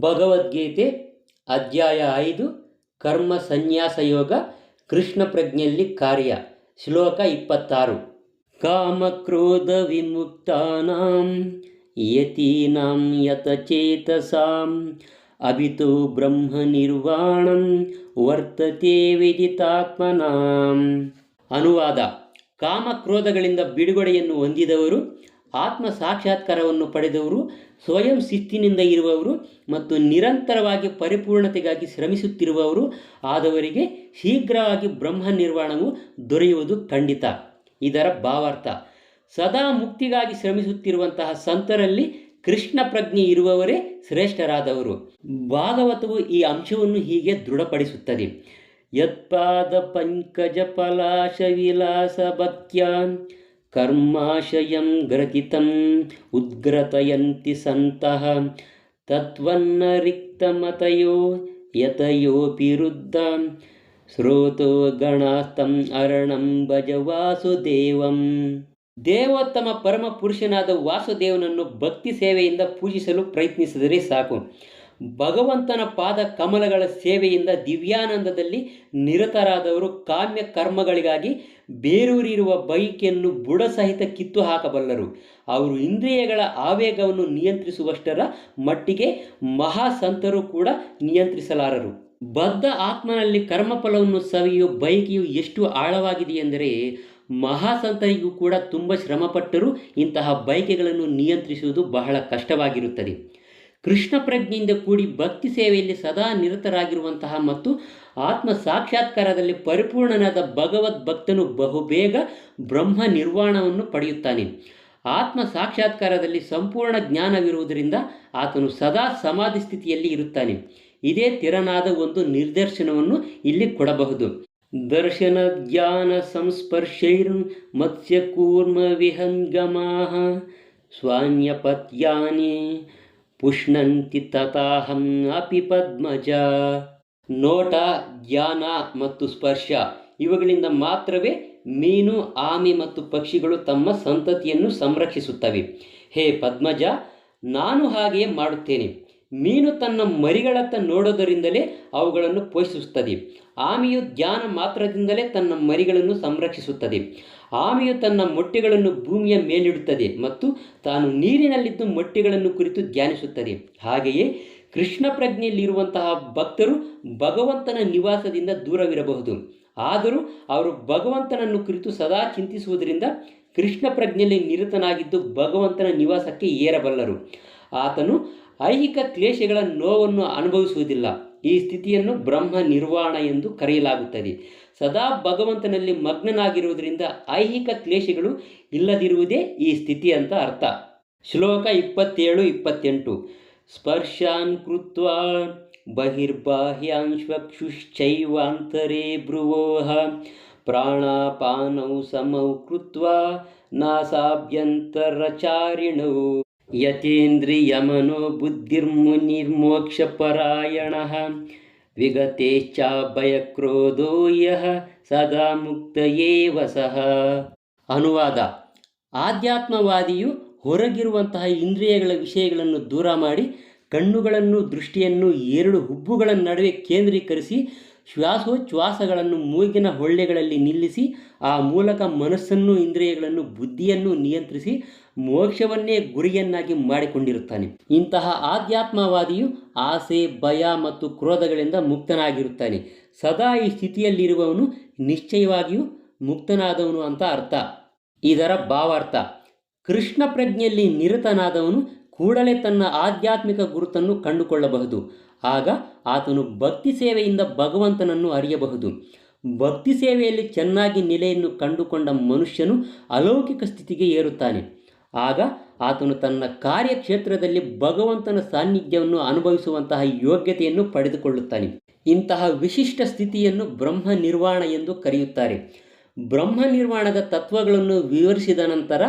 ಭಗವದ್ಗೀತೆ ಅಧ್ಯಾಯ ಐದು, ಕರ್ಮ ಸಂನ್ಯಾಸ ಯೋಗ, ಕೃಷ್ಣ ಪ್ರಜ್ಞೆಯಲ್ಲಿ ಕಾರ್ಯ, ಶ್ಲೋಕ ಇಪ್ಪತ್ತಾರು. ಕಾಮಕ್ರೋಧ ವಿಮುಕ್ತಾನಾಂ ಯತೀನಾಂ ಯತಚೇತಸಾಂ ಅಭಿತು ಬ್ರಹ್ಮ ನಿರ್ವಾಣಂ ವರ್ತತೆ ವಿದಿತಾತ್ಮನಾಂ. ಅನುವಾದ ಕಾಮಕ್ರೋಧಗಳಿಂದ ಬಿಡುಗಡೆಯನ್ನು ಹೊಂದಿದವರು ಆತ್ಮ ಸಾಕ್ಷಾತ್ಕಾರವನ್ನು ಪಡೆದವರು, ಸ್ವಯಂ ಶಿಸ್ತಿನಿಂದ ಇರುವವರು ಮತ್ತು ನಿರಂತರವಾಗಿ ಪರಿಪೂರ್ಣತೆಗಾಗಿ ಶ್ರಮಿಸುತ್ತಿರುವವರು ಆದವರಿಗೆ ಶೀಘ್ರವಾಗಿ ಬ್ರಹ್ಮ ನಿರ್ವಾಣವು ದೊರೆಯುವುದು ಖಂಡಿತ. ಇದರ ಭಾವಾರ್ಥ, ಸದಾ ಮುಕ್ತಿಗಾಗಿ ಶ್ರಮಿಸುತ್ತಿರುವಂತಹ ಸಂತರಲ್ಲಿ ಕೃಷ್ಣ ಪ್ರಜ್ಞೆ ಇರುವವರೇ ಶ್ರೇಷ್ಠರಾದವರು. ಭಾಗವತವು ಈ ಅಂಶವನ್ನು ಹೀಗೆ ದೃಢಪಡಿಸುತ್ತದೆ. ಯತ್ಪಾದ ಪಂಕಜ ಪಲಾಶ ವಿಲಾಸ ಭಕ್ತ್ಯಾನ್ ಕರ್ಮಾಶಯಂ ಗ್ರಥಿತಂ ಉದ್ಗ್ರತಯಂತಿ ಸಂತಃ ತತ್ವನ್ನ ರಿಕ್ತಮತಯೋ ಯತಯೋಪಿ ರುದ್ಧ ಸ್ರೋತೋ ಗಣಾಸ್ತಂ ಅರಣಂ ಭಜ ವಾಸುದೇವಂ ದೇವೋತ್ತಮ ಪರಮ ಪುರುಷನಾದ ವಾಸುದೇವನನ್ನು ಭಕ್ತಿ ಸೇವೆಯಿಂದ ಪೂಜಿಸಲು ಪ್ರಯತ್ನಿಸಿದರೆ ಸಾಕು. ಭಗವಂತನ ಪಾದ ಕಮಲಗಳ ಸೇವೆಯಿಂದ ದಿವ್ಯಾನಂದದಲ್ಲಿ ನಿರತರಾದವರು ಕಾಮ್ಯ ಕರ್ಮಗಳಿಗಾಗಿ ಬೇರೂರಿರುವ ಬೈಕೆಯನ್ನು ಬುಡ ಸಹಿತ ಕಿತ್ತು ಹಾಕಬಲ್ಲರು. ಅವರು ಇಂದ್ರಿಯಗಳ ಆವೇಗವನ್ನು ನಿಯಂತ್ರಿಸುವಷ್ಟರ ಮಟ್ಟಿಗೆ ಮಹಾಸಂತರು ಕೂಡ ನಿಯಂತ್ರಿಸಲಾರರು. ಬದ್ಧ ಆತ್ಮನಲ್ಲಿ ಕರ್ಮಫಲವನ್ನು ಸವಿಯುವ ಬೈಕಿಯು ಎಷ್ಟು ಆಳವಾಗಿದೆಯೆಂದರೆ ಮಹಾಸಂತರಿಗೂ ಕೂಡ ತುಂಬ ಶ್ರಮಪಟ್ಟರೂ ಇಂತಹ ಬೈಕೆಗಳನ್ನು ನಿಯಂತ್ರಿಸುವುದು ಬಹಳ ಕಷ್ಟವಾಗಿರುತ್ತದೆ. ಕೃಷ್ಣ ಪ್ರಜ್ಞೆಯಿಂದ ಕೂಡಿ ಭಕ್ತಿ ಸೇವೆಯಲ್ಲಿ ಸದಾ ನಿರತರಾಗಿರುವಂತಹ ಮತ್ತು ಆತ್ಮ ಸಾಕ್ಷಾತ್ಕಾರದಲ್ಲಿ ಪರಿಪೂರ್ಣನಾದ ಭಗವದ್ ಭಕ್ತನು ಬಹುಬೇಗ ಬ್ರಹ್ಮ ನಿರ್ವಾಣವನ್ನು ಪಡೆಯುತ್ತಾನೆ. ಆತ್ಮ ಸಾಕ್ಷಾತ್ಕಾರದಲ್ಲಿ ಸಂಪೂರ್ಣ ಜ್ಞಾನವಿರುವುದರಿಂದ ಆತನು ಸದಾ ಸಮಾಧಿ ಸ್ಥಿತಿಯಲ್ಲಿ ಇರುತ್ತಾನೆ. ಇದೇ ತಿರನಾದ ಒಂದು ನಿದರ್ಶನವನ್ನು ಇಲ್ಲಿ ಕೊಡಬಹುದು. ದರ್ಶನ ಜ್ಞಾನ ಸಂಸ್ಪರ್ಶೈರ್ ಮತ್ಸ್ಯ ಕೂರ್ಮ ವಿಹಂಗಮಾ ಸ್ವಾನ್ಯಪತ್ಯಾನಿ ಪುಷ್ಣಂತಿ ತಥಾಹಂ ಅಪಿ ಪದ್ಮಜ ನೋಟ ಜ್ಞಾನ ಮತ್ತು ಸ್ಪರ್ಶ ಇವುಗಳಿಂದ ಮಾತ್ರವೇ ಮೀನು, ಆಮೆ ಮತ್ತು ಪಕ್ಷಿಗಳು ತಮ್ಮ ಸಂತತಿಯನ್ನು ಸಂರಕ್ಷಿಸುತ್ತವೆ. ಹೇ ಪದ್ಮಜ, ನಾನು ಹಾಗೆಯೇ ಮಾಡುತ್ತೇನೆ. ಮೀನು ತನ್ನ ಮರಿಗಳತ್ತ ನೋಡೋದರಿಂದಲೇ ಅವುಗಳನ್ನು ಪೋಷಿಸುತ್ತದೆ. ಆಮೆಯು ಧ್ಯಾನ ಮಾತ್ರದಿಂದಲೇ ತನ್ನ ಮರಿಗಳನ್ನು ಸಂರಕ್ಷಿಸುತ್ತದೆ. ಆಮೆಯು ತನ್ನ ಮೊಟ್ಟೆಗಳನ್ನು ಭೂಮಿಯ ಮೇಲಿಡುತ್ತದೆ ಮತ್ತು ತಾನು ನೀರಿನಲ್ಲಿದ್ದು ಮೊಟ್ಟೆಗಳನ್ನು ಕುರಿತು ಧ್ಯಾನಿಸುತ್ತದೆ. ಹಾಗೆಯೇ ಕೃಷ್ಣ ಪ್ರಜ್ಞೆಯಲ್ಲಿರುವಂತಹ ಭಕ್ತರು ಭಗವಂತನ ನಿವಾಸದಿಂದ ದೂರವಿರಬಹುದು. ಆದರೂ ಅವರು ಭಗವಂತನನ್ನು ಕುರಿತು ಸದಾ ಚಿಂತಿಸುವುದರಿಂದ ಕೃಷ್ಣ ಪ್ರಜ್ಞೆಯಲ್ಲಿ ನಿರತನಾಗಿದ್ದು ಭಗವಂತನ ನಿವಾಸಕ್ಕೆ ಏರಬಲ್ಲರು. ಆತನು ಐಹಿಕ ಕ್ಲೇಶಗಳ ನೋವನ್ನು ಅನುಭವಿಸುವುದಿಲ್ಲ. ಈ ಸ್ಥಿತಿಯನ್ನು ಬ್ರಹ್ಮ ನಿರ್ವಾಣ ಎಂದು ಕರೆಯಲಾಗುತ್ತದೆ. ಸದಾ ಭಗವಂತನಲ್ಲಿ ಮಗ್ನನಾಗಿರುವುದರಿಂದ ಐಹಿಕ ಕ್ಲೇಶಗಳು ಇಲ್ಲದಿರುವುದೇ ಈ ಸ್ಥಿತಿ ಅಂತ ಅರ್ಥ. ಶ್ಲೋಕ ಇಪ್ಪತ್ತೇಳು, ಇಪ್ಪತ್ತೆಂಟು. ಸ್ಪರ್ಶಾನ್ ಕೃತ್ವ ಬಹಿರ್ಬಾಹ್ಯಾಂಶ್ವಕ್ಷುಶ್ಚೈವಾಂತರೇ ಭ್ರುವೋಹ ಪ್ರಾಣಾಪಾನೌ ಸಮೌ ಕೃತ್ವ ನಾಸಾಭ್ಯಂತರಚಾರಿಣೌ. ಯತೇಂದ್ರಿಯಮನೋ ಬುದ್ಧಿರ್ಮುನಿರ್ಮೋಕ್ಷಪರಾಯಣ ವಿಗತೇಶ್ಚ ಭಯಕ್ರೋಧೋ ಯಃ ಸದಾ ಮುಕ್ತಯೇವ ಸಹ. ಅನುವಾದ. ಆಧ್ಯಾತ್ಮವಾದಿಯು ಹೊರಗಿರುವಂತಹ ಇಂದ್ರಿಯಗಳ ವಿಷಯಗಳನ್ನು ದೂರ ಮಾಡಿ ಕಣ್ಣುಗಳನ್ನು ದೃಷ್ಟಿಯನ್ನು ಎರಡು ಹುಬ್ಬುಗಳ ನಡುವೆ ಕೇಂದ್ರೀಕರಿಸಿ ಶ್ವಾಸೋಚ್ಛ್ವಾಸಗಳನ್ನು ಮೂಗಿನ ಹೊಳ್ಳೆಗಳಲ್ಲಿ ನಿಲ್ಲಿಸಿ, ಆ ಮೂಲಕ ಮನಸ್ಸನ್ನು, ಇಂದ್ರಿಯಗಳನ್ನು, ಬುದ್ಧಿಯನ್ನು ನಿಯಂತ್ರಿಸಿ ಮೋಕ್ಷವನ್ನೇ ಗುರಿಯನ್ನಾಗಿ ಮಾಡಿಕೊಂಡಿರುತ್ತಾನೆ. ಇಂತಹ ಆಧ್ಯಾತ್ಮವಾದಿಯು ಆಸೆ, ಭಯ ಮತ್ತು ಕ್ರೋಧಗಳಿಂದ ಮುಕ್ತನಾಗಿರುತ್ತಾನೆ. ಸದಾ ಈ ಸ್ಥಿತಿಯಲ್ಲಿರುವವನು ನಿಶ್ಚಯವಾಗಿಯೂ ಮುಕ್ತನಾದವನು ಅಂತ ಅರ್ಥ. ಇದರ ಭಾವಾರ್ಥ. ಕೃಷ್ಣ ಪ್ರಜ್ಞೆಯಲ್ಲಿ ನಿರತನಾದವನು ಕೂಡಲೇ ತನ್ನ ಆಧ್ಯಾತ್ಮಿಕ ಗುರುತನ್ನು ಕಂಡುಕೊಳ್ಳಬಹುದು. ಆಗ ಆತನು ಭಕ್ತಿ ಸೇವೆಯಿಂದ ಭಗವಂತನನ್ನು ಅರಿಯಬಹುದು. ಭಕ್ತಿ ಸೇವೆಯಲ್ಲಿ ಚೆನ್ನಾಗಿ ನೆಲೆಯನ್ನು ಕಂಡುಕೊಂಡ ಮನುಷ್ಯನು ಅಲೌಕಿಕ ಸ್ಥಿತಿಗೆ ಏರುತ್ತಾನೆ. ಆಗ ಆತನು ತನ್ನ ಕಾರ್ಯಕ್ಷೇತ್ರದಲ್ಲಿ ಭಗವಂತನ ಸಾನ್ನಿಧ್ಯವನ್ನು ಅನುಭವಿಸುವಂತಹ ಯೋಗ್ಯತೆಯನ್ನು ಪಡೆದುಕೊಳ್ಳುತ್ತಾನೆ. ಇಂತಹ ವಿಶಿಷ್ಟ ಸ್ಥಿತಿಯನ್ನು ಬ್ರಹ್ಮ ನಿರ್ವಾಣ ಎಂದು ಕರೆಯುತ್ತಾರೆ. ಬ್ರಹ್ಮ ನಿರ್ವಾಣದ ತತ್ವಗಳನ್ನು ವಿವರಿಸಿದ ನಂತರ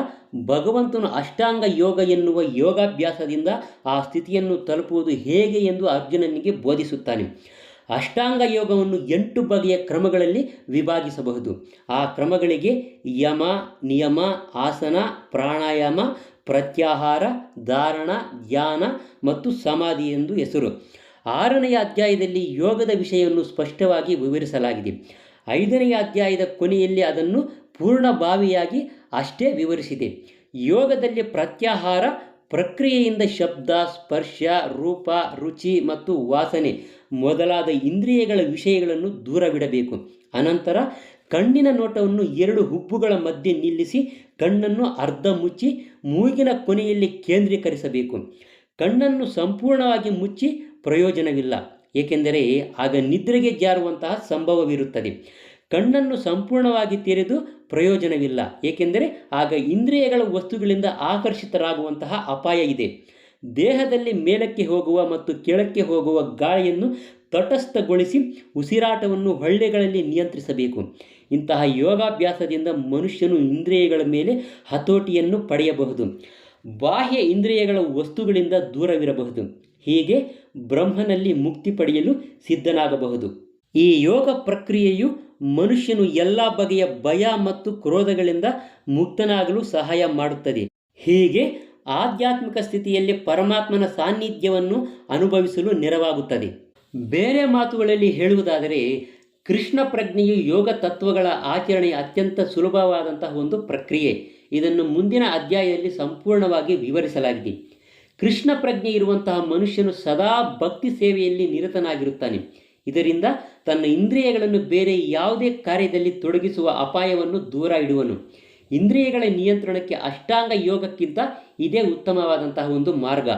ಭಗವಂತನು ಅಷ್ಟಾಂಗ ಯೋಗ ಎನ್ನುವ ಯೋಗಾಭ್ಯಾಸದಿಂದ ಆ ಸ್ಥಿತಿಯನ್ನು ತಲುಪುವುದು ಹೇಗೆ ಎಂದು ಅರ್ಜುನನಿಗೆ ಬೋಧಿಸುತ್ತಾನೆ. ಅಷ್ಟಾಂಗ ಯೋಗವನ್ನು ಎಂಟು ಬಗೆಯ ಕ್ರಮಗಳಲ್ಲಿ ವಿಭಾಗಿಸಬಹುದು. ಆ ಕ್ರಮಗಳಿಗೆ ಯಮ, ನಿಯಮ, ಆಸನ, ಪ್ರಾಣಾಯಾಮ, ಪ್ರತ್ಯಾಹಾರ, ಧಾರಣ, ಧ್ಯಾನ ಮತ್ತು ಸಮಾಧಿ ಎಂದು ಹೆಸರು. ಆರನೆಯ ಅಧ್ಯಾಯದಲ್ಲಿ ಯೋಗದ ವಿಷಯವನ್ನು ಸ್ಪಷ್ಟವಾಗಿ ವಿವರಿಸಲಾಗಿದೆ. ಐದನೆಯ ಅಧ್ಯಾಯದ ಕೊನೆಯಲ್ಲಿ ಅದನ್ನು ಪೂರ್ಣಭಾವಿಯಾಗಿ ಅಷ್ಟೇ ವಿವರಿಸಿದೆ. ಯೋಗದಲ್ಲಿ ಪ್ರತ್ಯಾಹಾರ, ಪ್ರಕ್ರಿಯೆಯಿಂದ ಶಬ್ದ, ಸ್ಪರ್ಶ, ರೂಪ, ರುಚಿ ಮತ್ತು ವಾಸನೆ ಮೊದಲಾದ ಇಂದ್ರಿಯಗಳ ವಿಷಯಗಳನ್ನು ದೂರವಿಡಬೇಕು. ಅನಂತರ ಕಣ್ಣಿನ ನೋಟವನ್ನು ಎರಡು ಹುಬ್ಬುಗಳ ಮಧ್ಯೆ ನಿಲ್ಲಿಸಿ ಕಣ್ಣನ್ನು ಅರ್ಧ ಮುಚ್ಚಿ ಮೂಗಿನ ಕೊನೆಯಲ್ಲಿ ಕೇಂದ್ರೀಕರಿಸಬೇಕು. ಕಣ್ಣನ್ನು ಸಂಪೂರ್ಣವಾಗಿ ಮುಚ್ಚಿ ಪ್ರಯೋಜನವಿಲ್ಲ. ಏಕೆಂದರೆ ಆಗ ನಿದ್ರೆಗೆ ಜಾರುವಂತಹ ಸಂಭವವಿರುತ್ತದೆ. ಕಣ್ಣನ್ನು ಸಂಪೂರ್ಣವಾಗಿ ತೆರೆದು ಪ್ರಯೋಜನವಿಲ್ಲ. ಏಕೆಂದರೆ ಆಗ ಇಂದ್ರಿಯಗಳ ವಸ್ತುಗಳಿಂದ ಆಕರ್ಷಿತರಾಗುವಂತಹ ಅಪಾಯ ಇದೆ. ದೇಹದಲ್ಲಿ ಮೇಲಕ್ಕೆ ಹೋಗುವ ಮತ್ತು ಕೆಳಕ್ಕೆ ಹೋಗುವ ಗಾಳಿಯನ್ನು ತಟಸ್ಥಗೊಳಿಸಿ ಉಸಿರಾಟವನ್ನು ಹೊಳ್ಳೆಗಳಲ್ಲಿ ನಿಯಂತ್ರಿಸಬೇಕು. ಇಂತಹ ಯೋಗಾಭ್ಯಾಸದಿಂದ ಮನುಷ್ಯನು ಇಂದ್ರಿಯಗಳ ಮೇಲೆ ಹತೋಟಿಯನ್ನು ಪಡೆಯಬಹುದು. ಬಾಹ್ಯ ಇಂದ್ರಿಯಗಳ ವಸ್ತುಗಳಿಂದ ದೂರವಿರಬಹುದು. ಹೀಗೆ ಬ್ರಹ್ಮನಲ್ಲಿ ಮುಕ್ತಿ ಪಡೆಯಲು ಸಿದ್ಧನಾಗಬಹುದು. ಈ ಯೋಗ ಪ್ರಕ್ರಿಯೆಯು ಮನುಷ್ಯನು ಎಲ್ಲ ಬಗೆಯ ಭಯ ಮತ್ತು ಕ್ರೋಧಗಳಿಂದ ಮುಕ್ತನಾಗಲು ಸಹಾಯ ಮಾಡುತ್ತದೆ. ಹೀಗೆ ಆಧ್ಯಾತ್ಮಿಕ ಸ್ಥಿತಿಯಲ್ಲಿ ಪರಮಾತ್ಮನ ಸಾನ್ನಿಧ್ಯವನ್ನು ಅನುಭವಿಸಲು ನೆರವಾಗುತ್ತದೆ. ಬೇರೆ ಮಾತುಗಳಲ್ಲಿ ಹೇಳುವುದಾದರೆ, ಕೃಷ್ಣ ಪ್ರಜ್ಞೆಯು ಯೋಗ ತತ್ವಗಳ ಆಚರಣೆಯ ಅತ್ಯಂತ ಸುಲಭವಾದಂತಹ ಒಂದು ಪ್ರಕ್ರಿಯೆ. ಇದನ್ನು ಮುಂದಿನ ಅಧ್ಯಾಯದಲ್ಲಿ ಸಂಪೂರ್ಣವಾಗಿ ವಿವರಿಸಲಾಗಿದೆ. ಕೃಷ್ಣ ಪ್ರಜ್ಞೆ ಇರುವಂತಹ ಮನುಷ್ಯನು ಸದಾ ಭಕ್ತಿ ಸೇವೆಯಲ್ಲಿ ನಿರತನಾಗಿರುತ್ತಾನೆ. ಇದರಿಂದ ತನ್ನ ಇಂದ್ರಿಯಗಳನ್ನು ಬೇರೆ ಯಾವುದೇ ಕಾರ್ಯದಲ್ಲಿ ತೊಡಗಿಸುವ ಅಪಾಯವನ್ನು ದೂರ ಇಡುವನು. ಇಂದ್ರಿಯಗಳ ನಿಯಂತ್ರಣಕ್ಕೆ ಅಷ್ಟಾಂಗ ಯೋಗಕ್ಕಿಂತ ಇದೇ ಉತ್ತಮವಾದಂತಹ ಒಂದು ಮಾರ್ಗ.